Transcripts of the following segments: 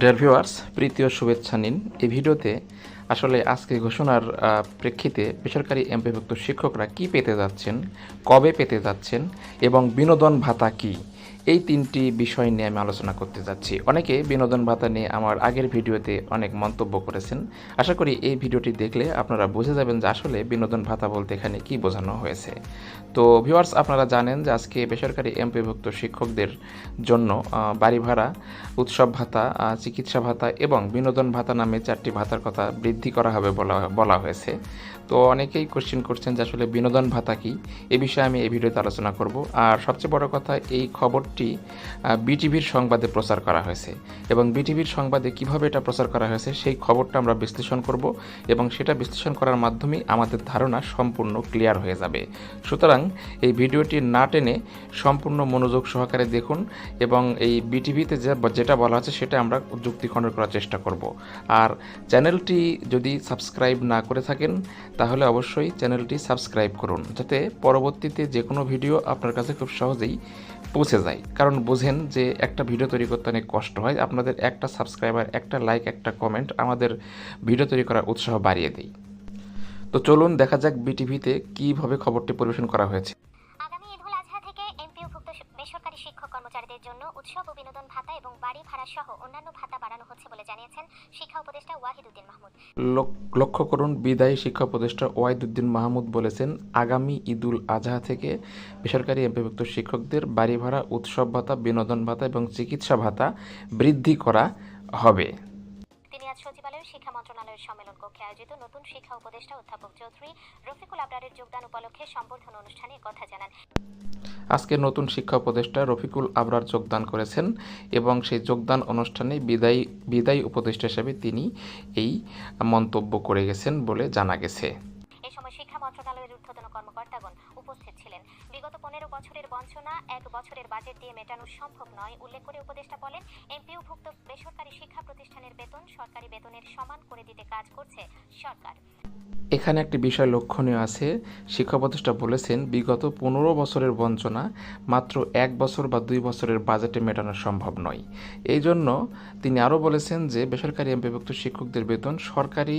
Dear viewers প্রীতীয় শুভেচ্ছা নিন। এই ভিডিওতে আসলে আজকে ঘোষণার প্রেক্ষিতে বেসরকারি এমপিভুক্ত শিক্ষকরা কি পেতে যাচ্ছেন, কবে পেতে যাচ্ছেন এবং বিনোদন ভাতা কি? এই তিনটি বিষয় নিয়ে আমি আলোচনা করতে যাচ্ছি। অনেকে বিনোদন ভাতা নিয়ে আমার আগের ভিডিওতে অনেক মন্তব্য করেছেন। আশা করি এই ভিডিওটি দেখলে আপনারা বুঝে যাবেন যে আসলে বিনোদন ভাতা বলতে এখানে কি বোঝানো হয়েছে। তো ভিউয়ার্স আপনারা জানেন যে আজকে বেসরকারি এমপিভুক্ত শিক্ষকদের জন্য বাড়ি ভাড়া, উৎসব ভাতা চিকিৎসা ভাতা এবং বিনোদন ভাতা নামে চারটি ভাতার কথা বৃদ্ধি করা হবে বলা বলা হয়েছে। তো অনেকেই কোশ্চেন করছেন যে আসলে বিনোদন ভাতা কি? এ বিষয়ে আমি এই ভিডিওতে আলোচনা করব। আর সবচেয়ে বড় কথা, এই খবরটি বিটিভির সংবাদে প্রচার করা হয়েছে। এবং বিটিভির সংবাদে কীভাবে এটা প্রচার করা হয়েছে সেই খবরটা আমরা বিশ্লেষণ করব এবং সেটা বিশ্লেষণ করার মাধ্যমেই আমাদের ধারণা সম্পূর্ণ ক্লিয়ার হয়ে যাবে। সুতরাং এই ভিডিওটি না টেনে সম্পূর্ণ মনোযোগ সহকারে দেখুন এবং এই বিটিভিতে যেটা বলা আছে সেটা আমরা যুক্তি খণ্ডন করার চেষ্টা করব। আর চ্যানেলটি যদি সাবস্ক্রাইব না করে থাকেন, তাহলে অবশ্যই চ্যানেলটি সাবস্ক্রাইব করুন, যাতে পরবর্তীতে যে কোনো ভিডিও আপনার কাছে খুব সহজেই পৌঁছে যায়। কারণ বোঝেন যে একটা ভিডিও তৈরি করতে অনেক কষ্ট হয়। আপনাদের একটা সাবস্ক্রাইবার একটা লাইক একটা কমেন্ট আমাদের ভিডিও তৈরি করার উৎসাহ বাড়িয়ে দেয়। তো চলুন দেখা যাক বিটিভিতে কীভাবে খবরটি পরিবেশন করা হয়েছে। উৎসব ও বিনোদন ভাতা এবং বাড়ি ভাড়া সহ অন্যান্য ভাতা বাড়ানো হচ্ছে বলে জানিয়েছেন শিক্ষা উপদেষ্টা ওয়াহিদুদ্দিন মাহমুদ। লক্ষ্য করুন বিদায়ী শিক্ষা উপদেষ্টা ওয়াইদুদ্দিন মাহমুদ বলেছেন আগামী ঈদুল আজহা থেকে বেসরকারি এমপিভুক্ত শিক্ষকদের বাড়ি ভাড়া উৎসব ভাতা বিনোদন ভাতা এবং চিকিৎসা ভাতা বৃদ্ধি করা হবে। তিনি আজ সচিবালয়ের শিক্ষা মন্ত্রণালয়ের সম্মেলন কক্ষে আয়োজিত নতুন শিক্ষা উপদেষ্টা অধ্যাপক চৌধুরী রফিকুল আবরারের যোগদান উপলক্ষে সম্বর্ধনা অনুষ্ঠানে কথা জানান। আজকে নতুন শিক্ষা উপদেষ্টা রফিকুল আবরার যোগদান করেছেন এবং সেই যোগদান অনুষ্ঠানে বিদায়ী বিদায়ী উপদেষ্টা হিসেবে তিনি এই মন্তব্য করে গেছেন বলে জানা গেছে। এ সময় শিক্ষা মন্ত্রণালয়ের ঊর্ধ্বতন কর্মকর্তাগণ উপস্থিত ছিলেন। বিগত পনেরো বছরের বঞ্চনা, এক বছরের বাজেট দিয়ে মেটানো সম্ভব নয়, উল্লেখ করে উপদেষ্টা বলেন এমপিওভুক্ত বেসরকারি শিক্ষা প্রতিষ্ঠানের বেতন সরকারি বেতনের সমান করে দিতে কাজ করছে সরকার। এখানে একটি বিষয় লক্ষণীয় আছে। শিক্ষা উপদেষ্টা বলেছেন, বিগত পনেরো বছরের বঞ্চনা মাত্র এক বছর বা দুই বছরের বাজেটে মেটানো সম্ভব নয়। এই জন্য তিনি আরও বলেছেন যে, বেসরকারি এমপিভুক্ত শিক্ষকদের বেতন সরকারি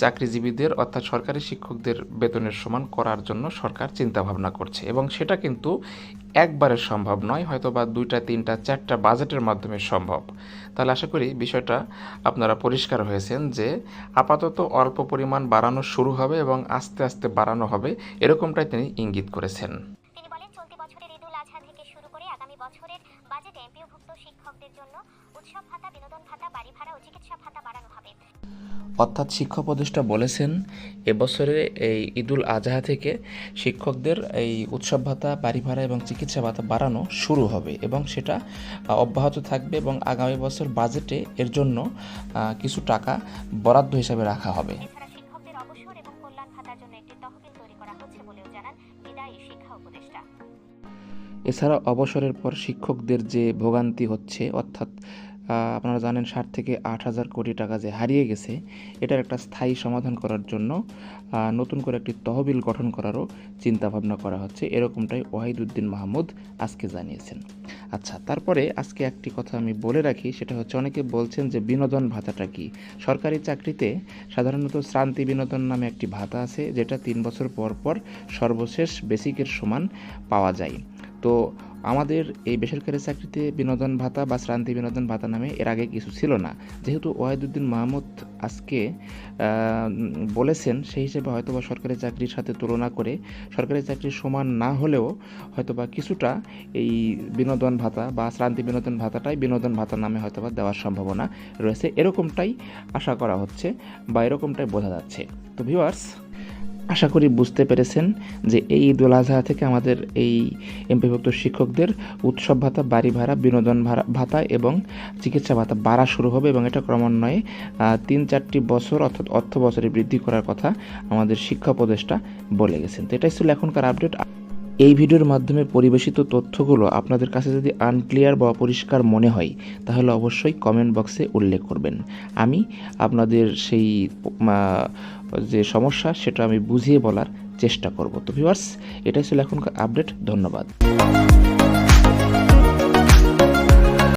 চাকরিজীবীদের অর্থাৎ সরকারি শিক্ষকদের বেতনের সমান করার জন্য সরকার চিন্তাভাবনা করছে এবং সেটা কিন্তু একবারে সম্ভব নয়, হয়তো বা দুইটা, তিনটা, চারটা বাজেটের মাধ্যমে সম্ভব। তাহলে আশা করি বিষয়টা আপনারা পরিষ্কার হয়েছেন যে, আপাতত অল্প পরিমাণ বাড়ানো শুরু হবে এবং আস্তে আস্তে বাড়ানো হবে এরকমটাই তিনি ইঙ্গিত করেছেন। তিনি বলেন চলতি বছরের ঈদ আজহা থেকে শুরু করে আগামী বছরের বাজেটে এমপিওভুক্ত শিক্ষকদের জন্য উৎসব ভাতা বিনোদন ভাতা বাড়ি ভাড়া ও চিকিৎসা ভাতা বাড়ানো হবে। অর্থাৎ শিক্ষা উপদেষ্টা বলেছেন এবছরে এই ঈদুল আজহা থেকে শিক্ষকদের এই উৎসব ভাতা বাড়ি ভাড়া এবং চিকিৎসা ভাতা বাড়ানো শুরু হবে এবং সেটা অব্যাহত থাকবে এবং আগামী বছর বাজেটে এর জন্য কিছু টাকা বরাদ্দ হিসাবে রাখা হবে। শিক্ষা উপদেষ্টা। এছাড়া অবসরের পর শিক্ষকদের যে ভোগান্তি হচ্ছে অর্থাৎ আপনারা জানেন ষাট থেকে আট হাজার কোটি টাকা যে হারিয়ে গেছে, এটার একটা স্থায়ী সমাধান করার জন্য নতুন করে একটি তহবিল গঠন করারও চিন্তাভাবনা করা হচ্ছে। এরকমটাই ওয়াহিদুদ্দিন মাহমুদ আজকে জানিয়েছেন। আচ্ছা তারপরে আজকে একটি কথা আমি বলে রাখি, সেটা হচ্ছে অনেকে বলছেন যে বিনোদন ভাতাটা কি? সরকারি চাকরিতে সাধারণত শ্রান্তি বিনোদন নামে একটি ভাতা আছে, যেটা তিন বছর পর পর সর্বশেষ বেসিকের সমান পাওয়া যায়। তো আমাদের এই বেসরকারি চাকরিতে বিনোদন ভাতা বা শ্রান্তি বিনোদন ভাতা নামে এর আগে কিছু ছিল না। যেহেতু ওয়াহিদুদ্দিন মাহমুদ আজকে বলেছেন সেই হিসেবে হয়তোবা সরকারি চাকরির সাথে তুলনা করে সরকারি চাকরির সমান না হলেও হয়তোবা কিছুটা এই বিনোদন ভাতা বা শ্রান্তি বিনোদন ভাতাটাই বিনোদন ভাতা নামে হয়তোবা দেওয়ার সম্ভাবনা রয়েছে। এরকমটাই আশা করা হচ্ছে বা এরকমটাই বোঝা যাচ্ছে। তো ভিউয়ার্স আশা করি বুঝতে পেরেছেন যে এই ঈদ উল আজহা থেকে আমাদের এই এমপিভুক্ত শিক্ষকদের উৎসব ভাতা, বাড়ি ভাড়া, বিনোদন ভাড়া ভাতা এবং চিকিৎসা ভাতা বাড়া শুরু হবে এবং এটা ক্রমান্বয়ে তিন চারটি বছর অর্থাৎ অর্থ বছরে বৃদ্ধি করার কথা আমাদের শিক্ষা উপদেষ্টা বলে গেছেন। তো এটাই ছিল এখনকার আপডেট এই ভিডিওর মাধ্যমে পরিবেশিত তথ্যগুলো আপনাদের কাছে যদি আনক্লিয়ার বা অপরিষ্কার মনে হয়, তাহলে অবশ্যই কমেন্ট বক্সে উল্লেখ করবেন। আমি আপনাদের সেই যে সমস্যা, সেটা আমি বুঝিয়ে বলার চেষ্টা করব। তো ভিউয়ার্স এটাই ছিল এখনকার আপডেট ধন্যবাদ।